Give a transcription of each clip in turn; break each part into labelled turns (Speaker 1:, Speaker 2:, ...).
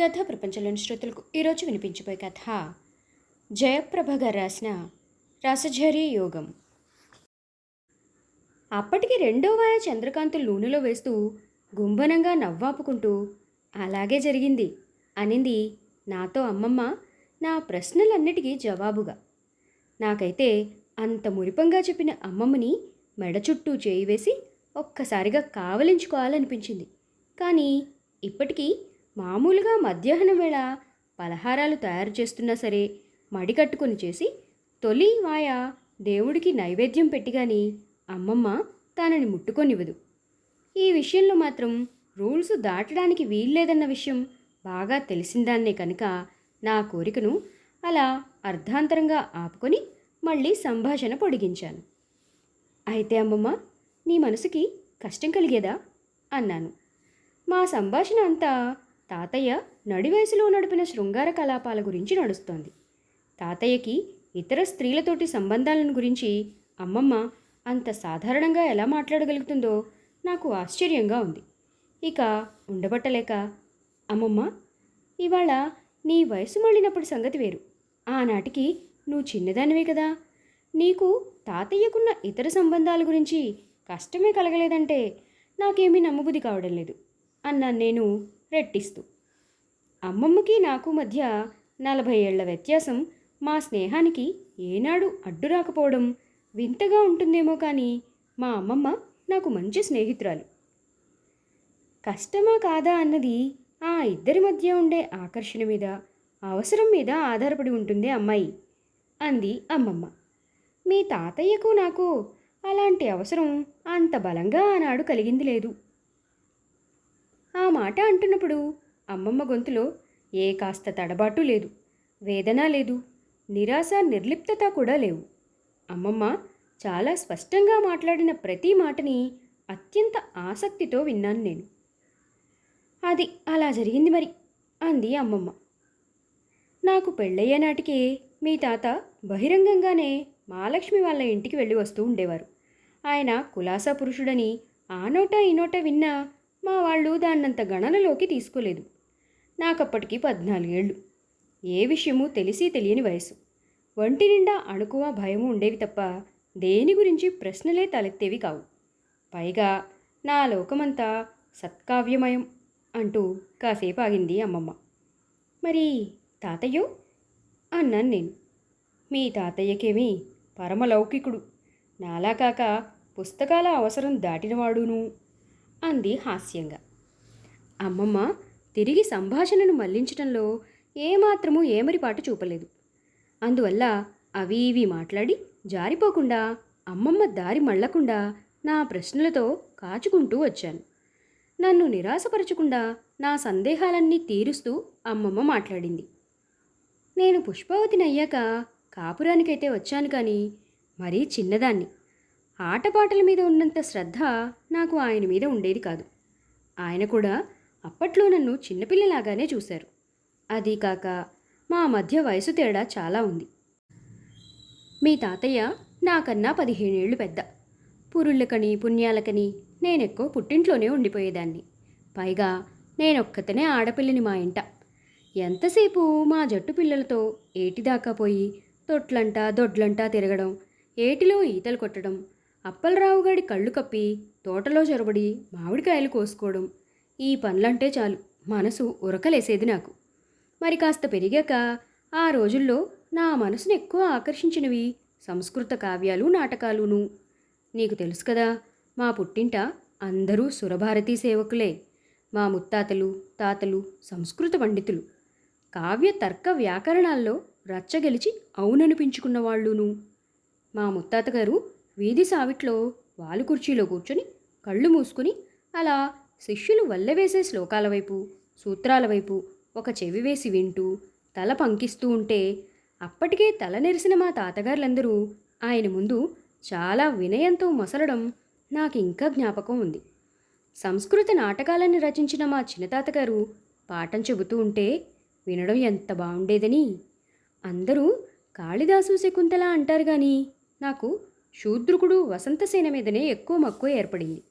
Speaker 1: కథ ప్రపంచంలోని శ్రోతలకు ఈరోజు వినిపించబోయే కథ జయప్రభ గారు రాసిన రసఝరి యోగం. అప్పటికి రెండో వాయ చంద్రకాంతులు నూనెలో వేస్తూ గుంభనంగా నవ్వాపుకుంటూ అలాగే జరిగింది అనింది నాతో అమ్మమ్మ నా ప్రశ్నలన్నిటికీ జవాబుగా. నాకైతే అంత మురిపంగా చెప్పిన అమ్మమ్మని మెడ చుట్టూ చేయి వేసి ఒక్కసారిగా కావలించుకోవాలనిపించింది. కానీ ఇప్పటికీ మామూలుగా మధ్యాహ్నం వేళ పలహారాలు తయారు చేస్తున్నా సరే మడి కట్టుకొని చేసి తొలి వాయ దేవుడికి నైవేద్యం పెట్టిగాని అమ్మమ్మ తనని ముట్టుకొనివ్వదు. ఈ విషయంలో మాత్రం రూల్స్ దాటడానికి వీల్లేదన్న విషయం బాగా తెలిసిందాన్నే కనుక నా కోరికను అలా అర్ధాంతరంగా ఆపుకొని మళ్ళీ సంభాషణ పొడిగించాను. అయితే అమ్మమ్మ నీ మనసుకి కష్టం కలిగేదా? అన్నాను. మా సంభాషణ అంతా తాతయ్య నడి వయసులో నడిపిన శృంగార కలాపాల గురించి నడుస్తోంది. తాతయ్యకి ఇతర స్త్రీలతోటి సంబంధాలను గురించి అమ్మమ్మ అంత సాధారణంగా ఎలా మాట్లాడగలుగుతుందో నాకు ఆశ్చర్యంగా ఉంది. ఇక ఉండబట్టలేక అమ్మమ్మ ఇవాళ నీ వయసు మళ్ళినప్పుడు సంగతి వేరు. ఆనాటికి నువ్వు చిన్నదానివే కదా. నీకు తాతయ్యకున్న ఇతర సంబంధాల గురించి కష్టమే కలగలేదంటే నాకేమీ నమ్మబుద్ధి కావడం లేదు అన్నాను నేను రెట్టిస్తూ. అమ్మమ్మకి నాకు మధ్య నలభై ఏళ్ళ వ్యత్యాసం మా స్నేహానికి ఏనాడు అడ్డు రాకపోవడం వింతగా ఉంటుందేమో కానీ మా అమ్మమ్మ నాకు మంచి స్నేహితురాలు. కష్టమా కాదా అన్నది ఆ ఇద్దరి మధ్య ఉండే ఆకర్షణ మీద అవసరం మీద ఆధారపడి ఉంటుంది అమ్మాయి అంది అమ్మమ్మ. మీ తాతయ్యకు నాకు అలాంటి అవసరం అంత బలంగా ఆనాడు కలిగింది లేదు. ఆ మాట అంటున్నప్పుడు అమ్మమ్మ గొంతులో ఏ కాస్త తడబాటు లేదు వేదన లేదు నిరాశ నిర్లిప్తత కూడా లేవు. అమ్మమ్మ చాలా స్పష్టంగా మాట్లాడిన ప్రతి మాటని అత్యంత ఆసక్తితో విన్నాను నేను. అది అలా జరిగింది మరి అంది అమ్మమ్మ. నాకు పెళ్ళయ్యే నాటికే మీ తాత బహిరంగంగానే మహాలక్ష్మి వాళ్ళ ఇంటికి వెళ్ళి వస్తూ ఉండేవారు. ఆయన కులాసా పురుషుడని ఆ నోట ఈ నోట విన్నా మా వాళ్ళు దాన్నంత గణనలోకి తీసుకోలేదు. నాకప్పటికి పద్నాలుగేళ్ళు. ఏ విషయమూ తెలిసి తెలియని వయసు. ఒంటి నిండా అణుకువ భయము ఉండేవి తప్ప దేని గురించి ప్రశ్నలే తలెత్తేవి కావు. పైగా నా లోకమంతా సత్కావ్యమయం అంటూ కాసేపు ఆగింది అమ్మమ్మ. మరి తాతయ్యో? అన్నాను నేను. మీ తాతయ్యకేమి పరమలౌకికుడు. నాలా కాక పుస్తకాల అవసరం దాటినవాడును. అంది హాస్యంగా. అమ్మమ్మ తిరిగి సంభాషణను మళ్ళించటంలో ఏమాత్రమూ ఏమరిపాటు చూపలేదు. అందువల్ల అవి ఇవి మాట్లాడి జారిపోకుండా అమ్మమ్మ దారి మళ్ళకుండా నా ప్రశ్నలతో కాచుకుంటూ వచ్చాను. నన్ను నిరాశపరచకుండా నా సందేహాలన్నీ తీరుస్తూ అమ్మమ్మ మాట్లాడింది. నేను పుష్పవతిని అయ్యాక కాపురానికైతే వచ్చాను కానీ మరీ చిన్నదాన్ని. ఆటపాటల మీద ఉన్నంత శ్రద్ధ నాకు ఆయన మీద ఉండేది కాదు. ఆయన కూడా అప్పట్లో నన్ను చిన్నపిల్లలాగానే చూశారు. అదీ కాక మా మధ్య వయసు తేడా చాలా ఉంది. మీ తాతయ్య నాకన్నా పదిహేనేళ్ళు పెద్ద. పురుళ్ళకని పుణ్యాలకని నేనెక్కువ పుట్టింట్లోనే ఉండిపోయేదాన్ని. పైగా నేనొక్కతనే ఆడపిల్లని మా ఇంట. ఎంతసేపు మా జట్టు పిల్లలతో ఏటిదాకా పోయి తొట్లంట దొడ్లంటా తిరగడం ఏటిలో ఈతలు కొట్టడం అప్పలరావు గాడి కళ్ళు కప్పి తోటలో చొరబడి మామిడికాయలు కోసుకోవడం ఈ పనులంటే చాలు. మనసు ఉరకలేసేది నాకు. మరి కాస్త పెరిగాక ఆ రోజుల్లో నా మనసును ఎక్కువ ఆకర్షించినవి సంస్కృత కావ్యాలు నాటకాలును. నీకు తెలుసు కదా మా పుట్టింట అందరూ సురభారతీ సేవకులే. మా ముత్తాతలు తాతలు సంస్కృత పండితులు. కావ్య తర్క వ్యాకరణాల్లో రచ్చగెలిచి అవుననిపించుకున్నవాళ్ళును. మా ముత్తాత గారు వీధి సావిట్లో వాలు కుర్చీలో కూర్చొని కళ్ళు మూసుకుని అలా శిష్యులు వల్లవేసే శ్లోకాల వైపు సూత్రాల వైపు ఒక చెవి వేసి వింటూ తల పంకిస్తూ ఉంటే అప్పటికే తల నెరిసిన మా తాతగారులందరూ ఆయన ముందు చాలా వినయంతో మొసలడం నాకు ఇంకా జ్ఞాపకం ఉంది. సంస్కృత నాటకాలను రచించిన మా చిన్నతాతగారు పాఠం చెబుతూ ఉంటే వినడం ఎంత బాగుండేదని అందరూ కాళిదాసు శకుంతల అంటారు కానీ నాకు శూద్రుకుడు వసంతసేన మీదనే ఎక్కువ మక్కువ ఏర్పడింది.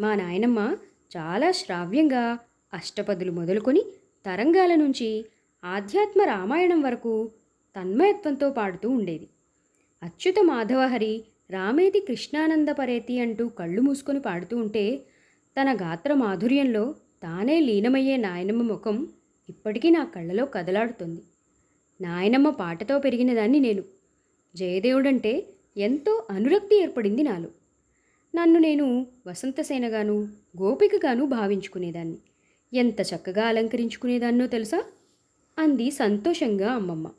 Speaker 1: మా నాయనమ్మ చాలా శ్రావ్యంగా అష్టపదులు మొదలుకొని తరంగాల నుంచి ఆధ్యాత్మ రామాయణం వరకు తన్మయత్వంతో పాడుతూ ఉండేది. అచ్యుత మాధవహరి రామేది కృష్ణానంద పరేతి అంటూ కళ్ళు మూసుకొని పాడుతూ ఉంటే తన గాత్ర మాధుర్యంలో తానే లీనమయ్యే నాయనమ్మ ముఖం ఇప్పటికీ నా కళ్ళలో కదలాడుతుంది. నాయనమ్మ పాటతో పెరిగిన దాన్ని నేను. జయదేవుడంటే ఎంతో అనురక్తి ఏర్పడింది నాలో. నన్ను నేను వసంతసేనగాను గోపికగాను భావించుకునేదాన్ని. ఎంత చక్కగా అలంకరించుకునేదాన్నో తెలుసా? అంది సంతోషంగా అమ్మమ్మ.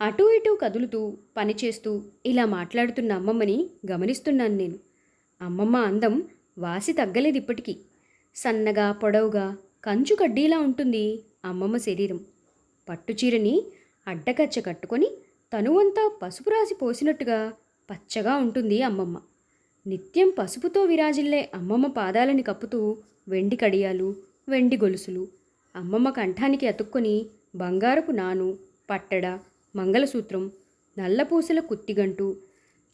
Speaker 1: అటూ ఇటూ కదులుతూ పనిచేస్తూ ఇలా మాట్లాడుతున్న అమ్మమ్మని గమనిస్తున్నాను నేను. అమ్మమ్మ అందం వాసి తగ్గలేదు ఇప్పటికీ. సన్నగా పొడవుగా కంచు కడ్డీలా ఉంటుంది అమ్మమ్మ శరీరం. పట్టుచీరని అడ్డకచ్చ కట్టుకొని తనువంతా పసుపు రాసి పోసినట్టుగా పచ్చగా ఉంటుంది అమ్మమ్మ. నిత్యం పసుపుతో విరాజిల్లే అమ్మమ్మ పాదాలని కప్పుతూ వెండి కడియాలు వెండి గొలుసులు అమ్మమ్మ కంఠానికి అతుక్కొని బంగారపు నాను పట్టడ మంగళసూత్రం నల్లపూసల కుత్తిగంటు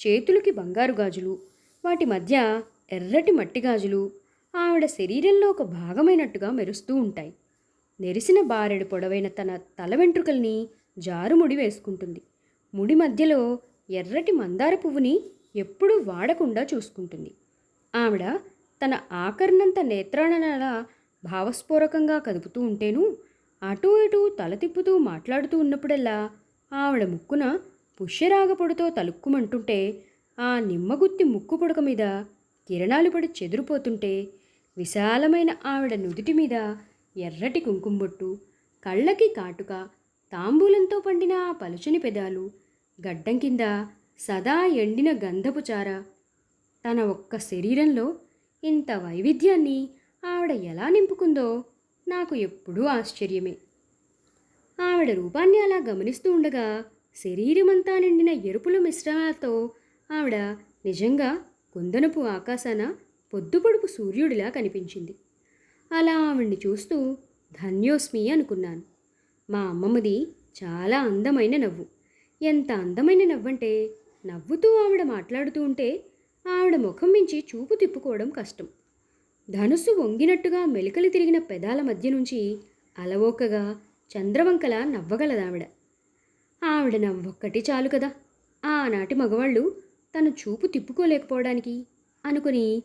Speaker 1: చేతులకి బంగారు గాజులు వాటి మధ్య ఎర్రటి మట్టి గాజులు ఆవిడ శరీరంలో ఒక భాగమైనట్టుగా మెరుస్తూ ఉంటాయి. నెరిసిన బారెడు పొడవైన తన తల వెంట్రుకల్ని జారుముడి వేసుకుంటుంది. ముడి మధ్యలో ఎర్రటి మందార పువ్వుని ఎప్పుడూ వాడకుండా చూసుకుంటుంది. ఆవిడ తన ఆకర్ణంత నేత్రాణనలా భావస్ఫోరకంగా కదుపుతూ ఉంటేను అటూ ఇటూ తల తిప్పుతూ మాట్లాడుతూ ఉన్నప్పుడల్లా ఆవిడ ముక్కున పుష్యరాగపొడితో తలుక్కుమంటుంటే ఆ నిమ్మగుత్తి ముక్కు పుడక మీద కిరణాలు పడి చెదిరిపోతుంటే విశాలమైన ఆవిడ నుదుటి మీద ఎర్రటి కుంకుమబొట్టు కళ్ళకి కాటుక తాంబూలంతో పండిన ఆ పలుచని పెదాలు గడ్డం కింద సదా ఎండిన గంధపు చార. తన ఒక్క శరీరంలో ఇంత వైవిధ్యాన్ని ఆవిడ ఎలా నింపుకుందో నాకు ఎప్పుడూ ఆశ్చర్యమే. ఆవిడ రూపాన్ని అలా గమనిస్తూ ఉండగా శరీరమంతా నిండిన ఎరుపుల మిశ్రమాలతో ఆవిడ నిజంగా కుందనపు ఆకాశాన పొద్దుపొడుపు సూర్యుడిలా కనిపించింది. అలా ఆవిడ్ని చూస్తూ ధన్యోస్మి అనుకున్నాను. మా అమ్మమ్మది చాలా అందమైన నవ్వు. ఎంత అందమైన నవ్వంటే నవ్వుతూ ఆవిడ మాట్లాడుతూ ఉంటే ఆవిడ ముఖం మించి చూపు తిప్పుకోవడం కష్టం. ధనుస్సు వంగినట్టుగా మెలికలు తిరిగిన పెదాల మధ్య నుంచి అలవోకగా చంద్రవంకల నవ్వగలదావిడ. ఆవిడ నవ్వొక్కటి చాలు కదా. ఆనాటి మగవాళ్ళు తను చూపు తిప్పుకోలేకపోవడానికి అనుకుని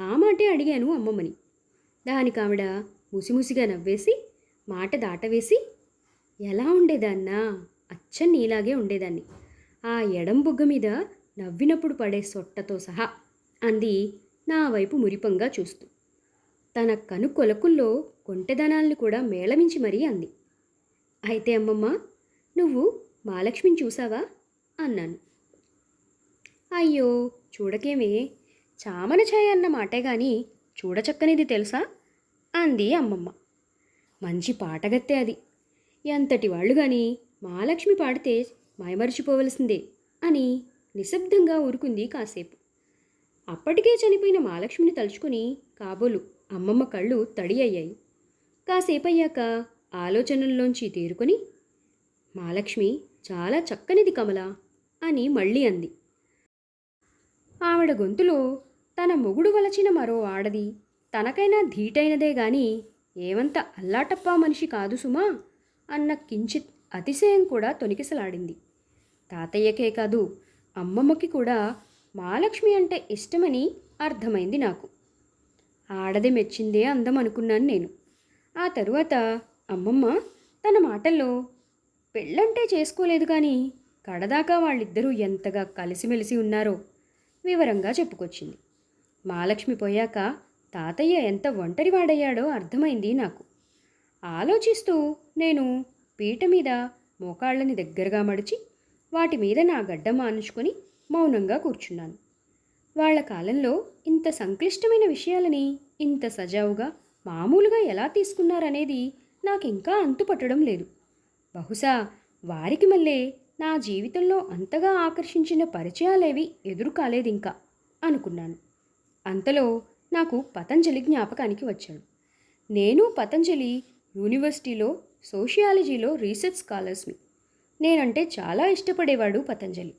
Speaker 1: ఆ మాటే అడిగాను అమ్మమ్మని. దానికి ఆవిడ ముసిముసిగా నవ్వేసి మాట దాటవేసి ఎలా ఉండేదాన్నా? అచ్చ నీలాగే ఉండేదాన్ని. ఆ ఎడం బొగ్గ మీద నవ్వినప్పుడు పడే సొట్టతో సహా అంది నా వైపు మురిపంగా చూస్తూ. తన కను కొలకుల్లో కొంటెదనాల్ని కూడా మేళమించి మరీ అంది. అయితే అమ్మమ్మ నువ్వు మహాలక్ష్మిని చూసావా? అన్నాను. అయ్యో చూడకేమే చామన ఛాయ అన్న మాటే గాని చూడచక్కనిది తెలుసా? అంది అమ్మమ్మ. మంచి పాటగత్తే అది. ఎంతటి వాళ్ళు కానీ మహాలక్ష్మి పాడితే మైమరిచిపోవలసిందే అని నిశ్శబ్దంగా ఊరుకుంది కాసేపు. అప్పటికే చనిపోయిన మహాలక్ష్మిని తలుచుకుని కాబోలు అమ్మమ్మ కళ్ళు తడి అయ్యాయి. కాసేపు అయ్యాక ఆలోచనల్లోంచి తేరుకొని మహాలక్ష్మి చాలా చక్కనిది కమల అని మళ్ళీ అంది. ఆవిడ గొంతులో తన మొగుడు వలచిన మరో ఆడది తనకైనా ధీటైనదే గాని ఏమంత అల్లాటప్పా మనిషి కాదు సుమా అన్న కించిత్ అతిశయం కూడా తొనికిసలాడింది. తాతయ్యకే కాదు అమ్మమ్మకి కూడా మహాలక్ష్మి అంటే ఇష్టమని అర్థమైంది నాకు. ఆడది మెచ్చిందే అందం అనుకున్నాను నేను. ఆ తరువాత అమ్మమ్మ తన మాటల్లో పెళ్ళంటే చేసుకోలేదు కానీ కడదాకా వాళ్ళిద్దరూ ఎంతగా కలిసిమెలిసి ఉన్నారో వివరంగా చెప్పుకొచ్చింది. మహాలక్ష్మి పోయాక తాతయ్య ఎంత ఒంటరివాడయ్యాడో అర్థమైంది నాకు. ఆలోచిస్తూ నేను పీట మీద మోకాళ్ళని దగ్గరగా మడిచి వాటి మీద నా గడ్డం మానుచుకొని మౌనంగా కూర్చున్నాను. వాళ్ళ కాలంలో ఇంత సంక్లిష్టమైన విషయాలని ఇంత సజావుగా మామూలుగా ఎలా తీసుకున్నారనేది నాకు ఇంకా అంతుపట్టడం లేదు. బహుశా వారికి మళ్ళీ నా జీవితంలో అంతగా ఆకర్షించిన పరిచయాలేవి ఎదురు కాలేదింకా అనుకున్నాను. అంతలో నాకు పతంజలి జ్ఞాపకానికి వచ్చాడు. నేను పతంజలి యూనివర్సిటీలో సోషియాలజీలో రీసెర్చ్ స్కాలర్స్ని నేనంటే చాలా ఇష్టపడేవాడు పతంజలి.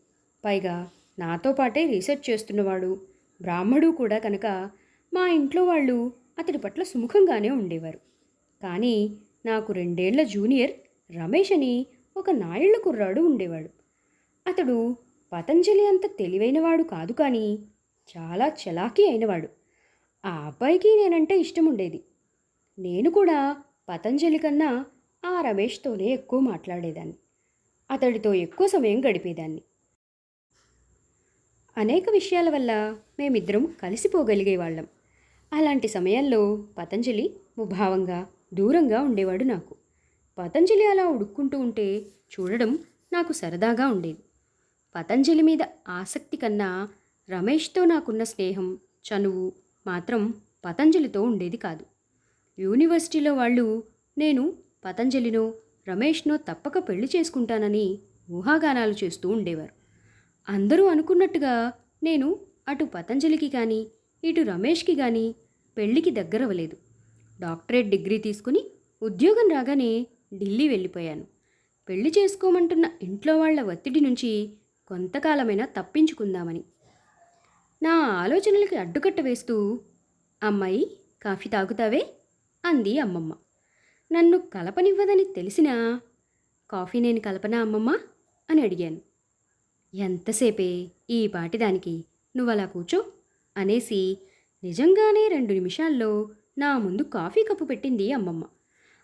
Speaker 1: పైగా నాతో పాటే రీసెర్చ్ చేస్తున్నవాడు బ్రాహ్మడు కూడా కనుక మా ఇంట్లో వాళ్ళు అతడి పట్ల సుముఖంగానే ఉండేవారు. కానీ నాకు రెండేళ్ళ జూనియర్ రమేష్ అని ఒక నాయుళ్ళ కుర్రాడు ఉండేవాడు. అతడు పతంజలి అంత తెలివైనవాడు కాదు కానీ చాలా చలాకీ అయినవాడు. ఆ అబ్బాయికి నేనంటే ఇష్టం ఉండేది నేను కూడా పతంజలి కన్నా ఆ రమేష్తోనే ఎక్కువ మాట్లాడేదాన్ని. అతడితో ఎక్కువ సమయం గడిపేదాన్ని. అనేక విషయాల వల్ల మేమిద్దరం కలిసిపోగలిగేవాళ్ళం అలాంటి సమయాల్లో పతంజలి ముభావంగా దూరంగా ఉండేవాడు నాకు. పతంజలి అలా ఉడుక్కుంటూ ఉంటే చూడడం నాకు సరదాగా ఉండేది. పతంజలి మీద ఆసక్తి కన్నా రమేష్తో నాకున్న స్నేహం చనువు మాత్రం పతంజలితో ఉండేది కాదు. యూనివర్సిటీలో వాళ్ళు నేను పతంజలినో రమేష్నో తప్పక పెళ్ళి చేసుకుంటానని ఊహాగానాలు చేస్తూ ఉండేవారు. అందరూ అనుకున్నట్టుగా నేను అటు పతంజలికి కానీ ఇటు రమేష్కి కానీ పెళ్ళికి దగ్గరవ్వలేదు. డాక్టరేట్ డిగ్రీ తీసుకుని ఉద్యోగం రాగానే ఢిల్లీ వెళ్ళిపోయాను. పెళ్ళి చేసుకోమంటున్న ఇంట్లో వాళ్ళ ఒత్తిడి నుంచి కొంతకాలమైనా తప్పించుకుందామని. నా ఆలోచనలకి అడ్డుకట్ట వేస్తూ అమ్మాయి కాఫీ తాగుతావే? అంది అమ్మమ్మ. నన్ను కలపనివ్వదని తెలిసినా కాఫీ నేను కలపనా అమ్మమ్మ అని అడిగాను. ఎంతసేపే ఈ పాటి దానికి నువ్వలా కూర్చో అనేసి నిజంగానే రెండు నిమిషాల్లో నా ముందు కాఫీ కప్పు పెట్టింది అమ్మమ్మ.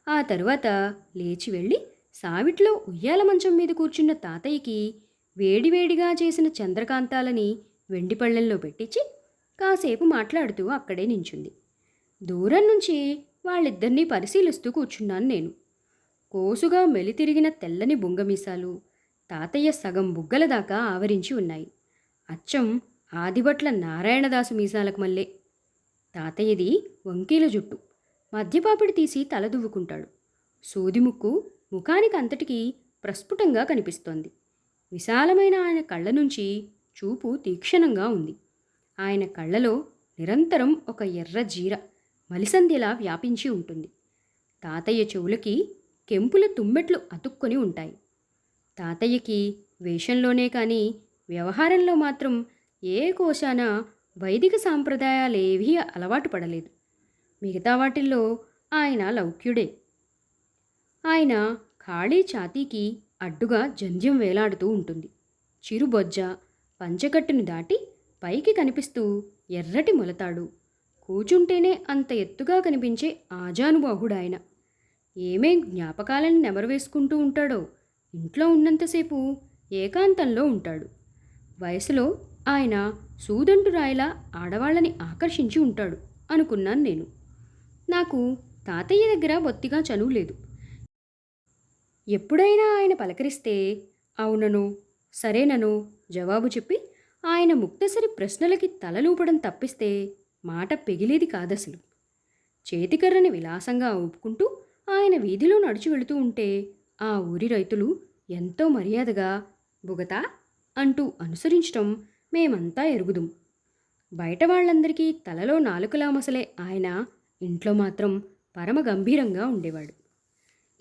Speaker 1: ఆ తరువాత లేచి వెళ్ళి సావిట్లో ఉయ్యాల మంచం మీద కూర్చున్న తాతయ్యకి వేడివేడిగా చేసిన చంద్రకాంతాలని వెండి పళ్ళెంలో పెట్టించి కాసేపు మాట్లాడుతూ అక్కడే నించుంది. దూరం నుంచి వాళ్ళిద్దరినీ పరిశీలిస్తూ కూర్చున్నాను నేను. కోసుగా మెలితిరిగిన తెల్లని బుంగమీసాలు తాతయ్య సగం బుగ్గల దాకా ఆవరించి ఉన్నాయి. అచ్చం ఆదిభట్ల నారాయణదాసు మీసాలకు మల్లే తాతయ్యది వంకీల జుట్టు. మధ్యపాపిడి తీసి తల దువ్వుకుంటాడు సూదిముక్కు ముఖానికి అంతటికీ ప్రస్ఫుటంగా కనిపిస్తోంది. విశాలమైన ఆయన కళ్ళ నుంచి చూపు తీక్షణంగా ఉంది. ఆయన కళ్ళలో నిరంతరం ఒక ఎర్ర జీర మలిసంధ్యలా వ్యాపించి ఉంటుంది. తాతయ్య చెవులకి కెంపుల తుమ్మెట్లు అతుక్కొని ఉంటాయి. తాతయ్యకి వేషంలోనే కానీ వ్యవహారంలో మాత్రం ఏ కోశాన వైదిక సాంప్రదాయాలేవీ అలవాటు పడలేదు. మిగతా వాటిల్లో ఆయన లౌక్యుడే. ఆయన ఖాళీ ఛాతీకి అడ్డుగా జంధ్యం వేలాడుతూ ఉంటుంది. చిరుబొజ్జ పంచకట్టును దాటి పైకి కనిపిస్తూ ఎర్రటి మొలతాడు. కూచుంటేనే అంత ఎత్తుగా కనిపించే ఆజానుబాహుడాయన. ఏమేం జ్ఞాపకాలను నెమరవేసుకుంటూ ఉంటాడో? ఇంట్లో ఉన్నంతసేపు ఏకాంతంలో ఉంటాడు. వయసులో ఆయన సూదంటు రాయిలా ఆడవాళ్ళని ఆకర్షించి ఉంటాడు అనుకున్నాను నేను. నాకు తాతయ్య దగ్గర బొత్తిగా చనువు లేదు. ఎప్పుడైనా ఆయన పలకరిస్తే అవునను సరేనను జవాబు చెప్పి ఆయన ముక్తసరి ప్రశ్నలకి తలలూపడం తప్పిస్తే మాట పెగిలేది కాదసలు. చేతికర్రని విలాసంగా ఊపుకుంటూ ఆయన వీధిలో నడిచి వెళుతూ ఉంటే ఆ ఊరి రైతులు ఎంతో మర్యాదగా బుగతా అంటూ అనుసరించటం మేమంతా ఎరుగుదుం. బయట వాళ్ళందరికీ తలలో నాలుకలా మసలే ఆయన ఇంట్లో మాత్రం పరమ గంభీరంగా ఉండేవాడు.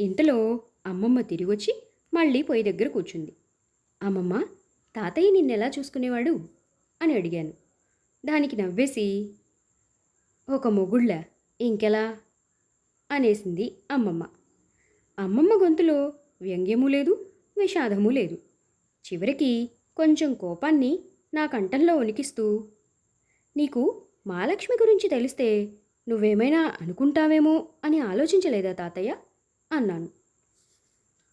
Speaker 1: ఇంతలో అమ్మమ్మ తిరిగొచ్చి మళ్ళీ పొయ్యి దగ్గర కూర్చుంది. అమ్మమ్మ తాతయ్య నిన్నెలా చూసుకునేవాడు? అని అడిగాను. దానికి నవ్వేసి ఒక మొగుళ్ళ ఇంకెలా? అనేసింది అమ్మమ్మ. అమ్మమ్మ గొంతులో వ్యంగ్యము లేదు విషాదము లేదు. చివరికి కొంచెం కోపాన్ని నా కంఠంలో ఉనికిస్తూ నీకు మహాలక్ష్మి గురించి తెలిస్తే నువ్వేమైనా అనుకుంటావేమో అని ఆలోచించలేదా తాతయ్య? అన్నాను.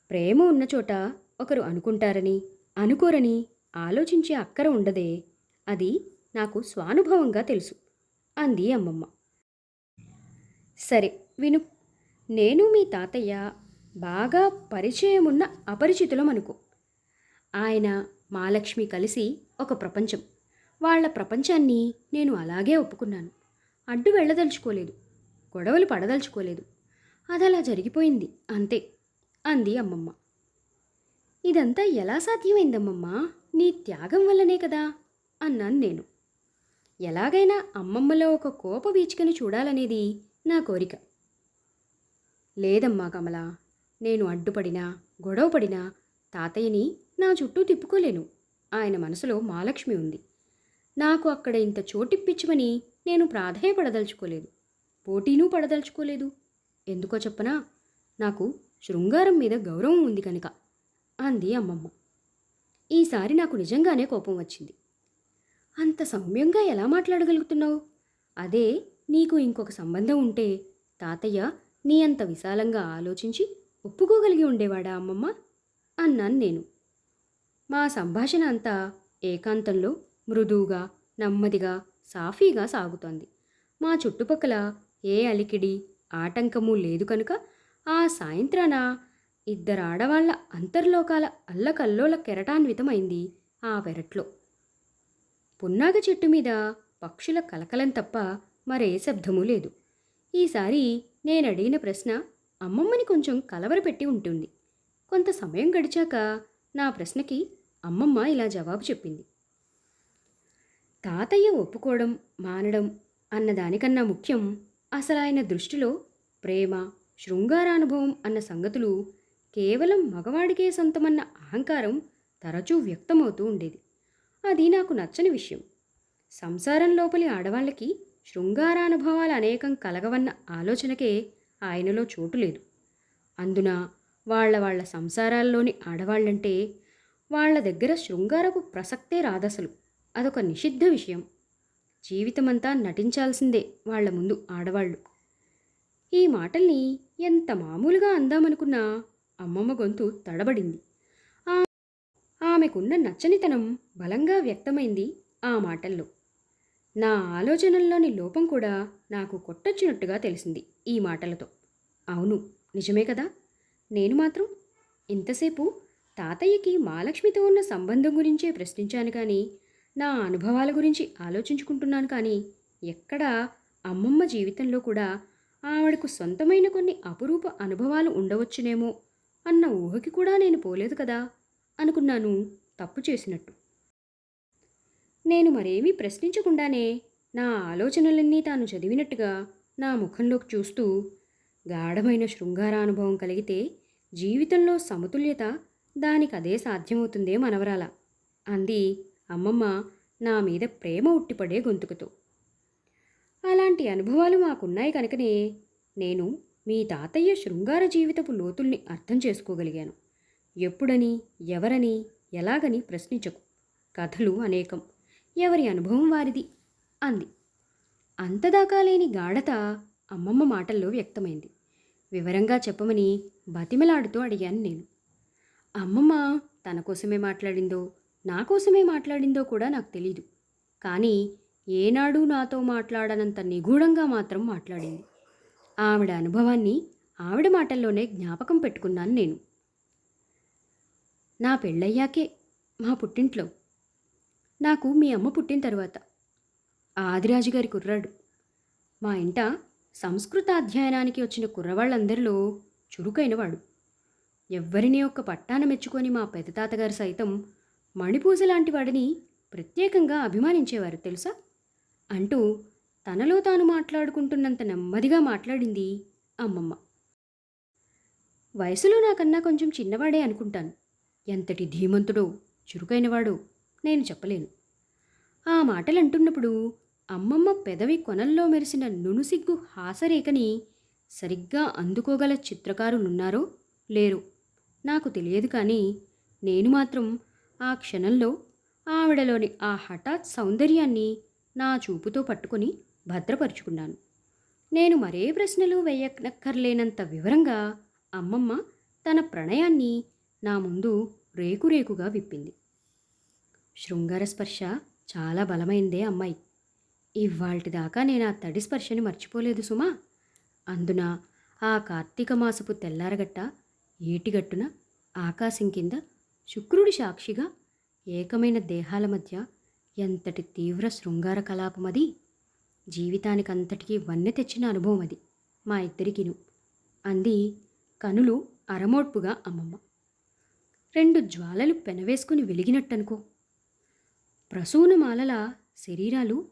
Speaker 1: ప్రేమ ఉన్న చోట ఒకరు అనుకుంటారని అనుకోరని ఆలోచించే అక్కర ఉండదే. అది నాకు స్వానుభవంగా తెలుసు. అంది అమ్మమ్మ. సరే విను. నేను మీ తాతయ్య బాగా పరిచయమున్న అపరిచితులం అనుకో ఆయన మాలక్ష్మి కలిసి ఒక ప్రపంచం. వాళ్ళ ప్రపంచాన్ని నేను అలాగే ఒప్పుకున్నాను. అడ్డు వెళ్ళదలుచుకోలేదు. గొడవలు పడదలుచుకోలేదు. అది అలా జరిగిపోయింది అంతే అంది అమ్మమ్మ. ఇదంతా ఎలా సాధ్యమైందమ్మమ్మ? నీ త్యాగం వల్లనే కదా? అన్నాను నేను. ఎలాగైనా అమ్మమ్మలో ఒక కోప వీచుకని చూడాలనేది నా కోరిక. లేదమ్మా కమల నేను అడ్డుపడినా గొడవపడినా తాతయ్యని నా చుట్టూ తిప్పుకోలేను. ఆయన మనసులో మాలక్ష్మి ఉంది. నాకు అక్కడ ఇంత చోటిప్పించమని నేను ప్రాధాయపడదలుచుకోలేదు. పోటీనూ పడదలుచుకోలేదు. ఎందుకో చెప్పనా నాకు శృంగారం మీద గౌరవం ఉంది కనుక అంది అమ్మమ్మ. ఈసారి నాకు నిజంగానే కోపం వచ్చింది. అంత సౌమ్యంగా ఎలా మాట్లాడగలుగుతున్నావు? అదే నీకు ఇంకొక సంబంధం ఉంటే తాతయ్య నీ అంత విశాలంగా ఆలోచించి ఒప్పుకోగలిగి ఉండేవాడా అమ్మమ్మ? అన్నాను నేను. మా సంభాషణ అంతా ఏకాంతంలో మృదువుగా నెమ్మదిగా సాఫీగా సాగుతోంది. మా చుట్టుపక్కల ఏ అలికిడి ఆటంకము లేదు కనుక ఆ సాయంత్రాన ఇద్దరాడవాళ్ళ అంతర్లోకాల అల్లకల్లోల కెరటాన్వితమైంది ఆ పెరట్లో. పున్నాగ చెట్టు మీద పక్షుల కలకలం తప్ప మరే శబ్దమూ లేదు. ఈసారి నేను అడిగిన ప్రశ్న అమ్మమ్మని కొంచెం కలవరపెట్టి ఉంటుంది. కొంత సమయం గడిచాక నా ప్రశ్నకి అమ్మమ్మ ఇలా జవాబు చెప్పింది. తాతయ్య ఒప్పుకోవడం మానడం అన్నదానికన్నా ముఖ్యం అసలు ఆయన దృష్టిలో ప్రేమ శృంగారానుభవం అన్న సంగతులు కేవలం మగవాడికే సొంతమన్న అహంకారం తరచూ వ్యక్తమవుతూ ఉండేది. అది నాకు నచ్చని విషయం. సంసారం లోపలి ఆడవాళ్ళకి శృంగారానుభవాలు అనేకం కలగవన్న ఆలోచనకే ఆయనలో చోటు లేదు. అందున వాళ్ళ వాళ్ళ సంసారాల్లోని ఆడవాళ్ళంటే వాళ్ళ దగ్గర శృంగారపు ప్రసక్తే రాదసలు. అదొక నిషిద్ధ విషయం. జీవితమంతా నటించాల్సిందే వాళ్ళ ముందు ఆడవాళ్ళు. ఈ మాటల్ని ఎంత మామూలుగా అందామనుకున్నా అమ్మమ్మ గొంతు తడబడింది. ఆమెకున్న నచ్చనితనం బలంగా వ్యక్తమైంది ఆ మాటల్లో. నా ఆలోచనల్లోని లోపం కూడా నాకు కొట్టొచ్చినట్టుగా తెలిసింది ఈ మాటలతో. అవును నిజమే కదా? నేను మాత్రం ఇంతసేపు తాతయ్యకి మాలక్ష్మితో ఉన్న సంబంధం గురించే ప్రశ్నించాను కానీ నా అనుభవాల గురించి ఆలోచించుకుంటున్నాను కానీ ఎక్కడా అమ్మమ్మ జీవితంలో కూడా ఆవిడకు సొంతమైన కొన్ని అపురూప అనుభవాలు ఉండవచ్చునేమో అన్న ఊహకి కూడా నేను పోలేదు కదా? అనుకున్నాను. తప్పు చేసినట్టు. నేను మరేమీ ప్రశ్నించకుండానే నా ఆలోచనలన్నీ తాను చదివినట్టుగా నా ముఖంలోకి చూస్తూ గాఢమైన శృంగారానుభవం కలిగితే జీవితంలో సమతుల్యత దానికి అదే సాధ్యమవుతుందే మనవరాల అంది అమ్మమ్మ నా మీద ప్రేమ ఉట్టిపడే గొంతుకుతో. అలాంటి అనుభవాలు మాకున్నాయి కనుకనే నేను మీ తాతయ్య శృంగార జీవితపు లోతుల్ని అర్థం చేసుకోగలిగాను. ఎప్పుడని ఎవరని ఎలాగని ప్రశ్నించకు. కథలు అనేకం. ఎవరి అనుభవం వారిది? అంది. అంతదాకా లేని గాఢత అమ్మమ్మ మాటల్లో వ్యక్తమైంది. వివరంగా చెప్పమని బతిమలాడుతూ అడిగాను నేను. అమ్మమ్మ తన కోసమే మాట్లాడిందో నా కోసమే మాట్లాడిందో కూడా నాకు తెలీదు. కానీ ఏనాడు నాతో మాట్లాడనంత నిగూఢంగా మాత్రం మాట్లాడింది. ఆవిడ అనుభవాన్ని ఆవిడ మాటల్లోనే జ్ఞాపకం పెట్టుకున్నాను నేను. నా పెళ్ళయ్యాకే మా పుట్టింట్లో. నాకు మీ అమ్మ పుట్టిన తర్వాత ఆదిరాజు గారి కుర్రాడు. మా ఇంట సంస్కృత అధ్యయనానికి వచ్చిన కుర్రవాళ్ళందరిలో చురుకైనవాడు. ఎవ్వరిని ఒక్క పట్టాన మెచ్చుకొని మా పెదతాతగారు సైతం మణిపూజ లాంటి వాడిని ప్రత్యేకంగా అభిమానించేవారు తెలుసా? అంటూ తనలో తాను మాట్లాడుకుంటున్నంత నెమ్మదిగా మాట్లాడింది అమ్మమ్మ. వయసులో నాకన్నా కొంచెం చిన్నవాడే అనుకుంటాను. ఎంతటి ధీమంతుడో చురుకైనవాడో నేను చెప్పలేను. ఆ మాటలు అంటున్నప్పుడు అమ్మమ్మ పెదవి కొనల్లో మెరిసిన నునుసిగ్గు హాసరేఖని సరిగ్గా అందుకోగల చిత్రకారులున్నారో లేరు నాకు తెలియదు కానీ నేను మాత్రం ఆ క్షణంలో ఆవిడలోని ఆ హఠాత్ సౌందర్యాన్ని నా చూపుతో పట్టుకొని భద్రపరుచుకున్నాను. నేను మరే ప్రశ్నలు వేయనక్కర్లేనంత వివరంగా అమ్మమ్మ తన ప్రణయాన్ని నా ముందు రేకురేకుగా విప్పింది. శృంగార స్పర్శ చాలా బలమైందే అమ్మాయి. ఇవాల్టిదాకా నేను ఆ తడి స్పర్శని మర్చిపోలేదు సుమా. అందున ఆ కార్తీక మాసపు తెల్లారగట్ట ఏటిగట్టున ఆకాశం కింద శుక్రుడి సాక్షిగా ఏకమైన దేహాల మధ్య ఎంతటి తీవ్ర శృంగార కలాపమది జీవితానికంతటికీ వన్నె తెచ్చిన అనుభవం అది. మా ఇద్దరికిను అంది కనులు అరమోడ్పుగా అమ్మమ్మ. రెండు జ్వాలలు పెనవేసుకుని వెలిగినట్టనుకో. ప్రసూనమాలల శరీరాలు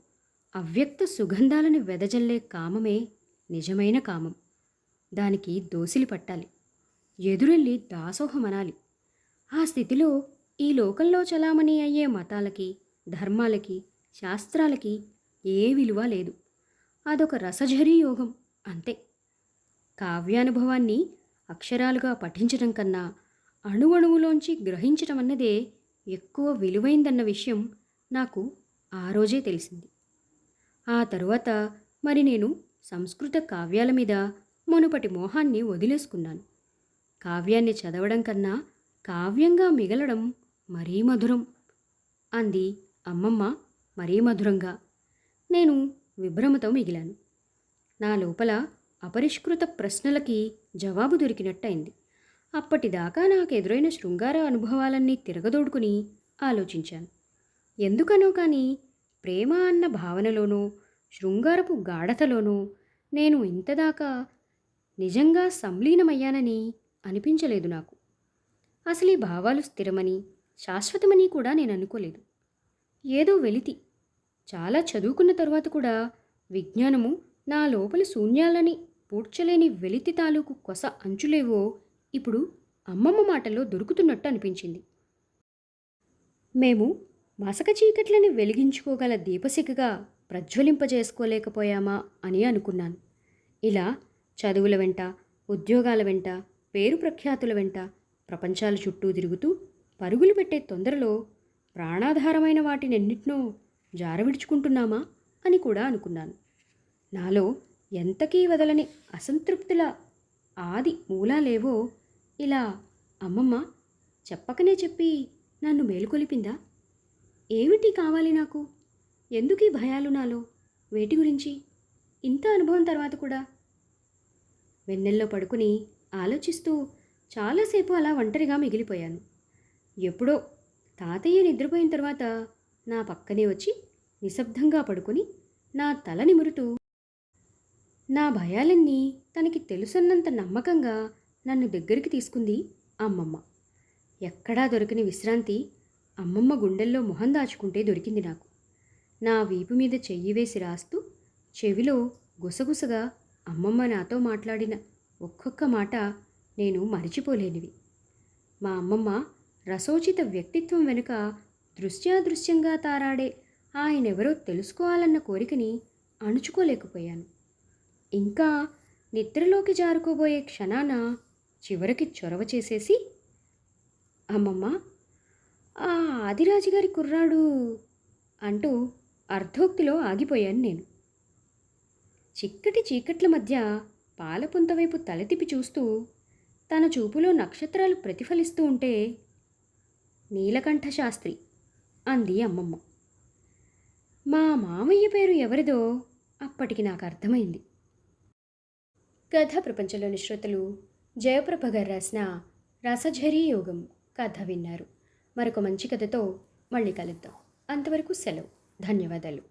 Speaker 1: అవ్యక్త సుగంధాలను వెదజల్లే కామమే నిజమైన కామం. దానికి దోసిలి పట్టాలి. ఎదురెళ్ళి దాసోహమనాలి. ఆ స్థితిలో ఈ లోకంలో చలామణి అయ్యే మతాలకి ధర్మాలకి శాస్త్రాలకి ఏ విలువ లేదు. అదొక రసఝరీ యోగం అంతే. కావ్యానుభవాన్ని అక్షరాలుగా పఠించడం కన్నా అణువణువులోంచి గ్రహించటం అన్నదే ఎక్కువ విలువైందన్న విషయం నాకు ఆ రోజే తెలిసింది. ఆ తరువాత మరి నేను సంస్కృత కావ్యాల మీద మునుపటి మోహాన్ని వదిలేసుకున్నాను. కావ్యాన్ని చదవడం కన్నా కావ్యంగా మిగలడం మరీ మధురం అంది అమ్మమ్మ మరీ మధురంగా. నేను విభ్రమతో మిగిలాను. నా లోపల అపరిష్కృత ప్రశ్నలకి జవాబు దొరికినట్టయింది. అప్పటిదాకా నాకు ఎదురైన శృంగార అనుభవాలన్నీ తిరగదోడుకుని ఆలోచించాను. ఎందుకనో కానీ ప్రేమ అన్న భావనలోనూ శృంగారపు గాఢతలోనూ నేను ఇంతదాకా నిజంగా సంలీనమయ్యానని అనిపించలేదు నాకు. అసలు ఈ భావాలు స్థిరమని శాశ్వతమని కూడా నేను అనుకోలేదు. ఏదో వెలితి చాలా చదువుకున్న తరువాత కూడా విజ్ఞానము నా లోపలి శూన్యాలని పూడ్చలేని వెలితి తాలూకు కొస అంచులేవో ఇప్పుడు అమ్మమ్మ మాటల్లో దొరుకుతున్నట్టు అనిపించింది. మేము మసక చీకట్లని వెలిగించుకోగల దీపశిఖగా ప్రజ్వలింపజేసుకోలేకపోయామా అని అనుకున్నాను. ఇలా చదువుల వెంట ఉద్యోగాల వెంట పేరు ప్రఖ్యాతుల వెంట ప్రపంచాల చుట్టూ తిరుగుతూ పరుగులు పెట్టే తొందరలో ప్రాణాధారమైన వాటినెన్నిటినో జారవిడుచుకుంటున్నామా అని కూడా అనుకున్నాను. నాలో ఎంతకీ వదలని అసంతృప్తుల ఆది మూలాలేవో ఇలా అమ్మమ్మ చెప్పకనే చెప్పి నన్ను మేలుకొలిపిందా? ఏమిటి కావాలి నాకు? ఎందుకు ఈ భయాలు నాలో? వేటి గురించి? ఇంత అనుభవం తర్వాత కూడా? వెన్నెల్లో పడుకుని ఆలోచిస్తూ చాలాసేపు అలా ఒంటరిగా మిగిలిపోయాను. ఎప్పుడో తాతయ్య నిద్రపోయిన తర్వాత నా పక్కనే వచ్చి నిశ్శబ్దంగా పడుకుని నా తల నిమురుతూ నా భయాలన్నీ తనకి తెలుసన్నంత నమ్మకంగా నన్ను దగ్గరికి తీసుకుంది అమ్మమ్మ. ఎక్కడా దొరకని విశ్రాంతి అమ్మమ్మ గుండెల్లో మొహం దాచుకుంటే దొరికింది నాకు. నా వీపు మీద చెయ్యి వేసి రాస్తూ చెవిలో గుసగుసగా అమ్మమ్మ నాతో మాట్లాడిన ఒక్కొక్క మాట నేను మరిచిపోలేనివి. మా అమ్మమ్మ రసోచిత వ్యక్తిత్వం వెనుక దృశ్యాదృశ్యంగా తారాడే ఆయనెవరో తెలుసుకోవాలన్న కోరికని అణుచుకోలేకపోయాను. ఇంకా నిద్రలోకి జారుకోబోయే క్షణాన చివరికి చొరవ చేసేసి అమ్మమ్మ ఆ ఆదిరాజుగారి కుర్రాడు అంటూ అర్ధోక్తిలో ఆగిపోయాను నేను. చిక్కటి చీకట్ల మధ్య పాలపుంత వైపు తలతిప్పి చూస్తూ తన చూపులో నక్షత్రాలు ప్రతిఫలిస్తూ ఉంటే నీలకంఠ శాస్త్రి అంది అమ్మమ్మ. మా మామయ్య పేరు ఎవరిదో అప్పటికి నాకు అర్థమైంది. కథా ప్రపంచంలోని శ్రోతలు జయప్రభ గారు రాసిన రసఝరీ యోగం కథ విన్నారు. మరొక మంచి కథతో మళ్ళీ కలుద్దాం. అంతవరకు సెలవు. ధన్యవాదాలు.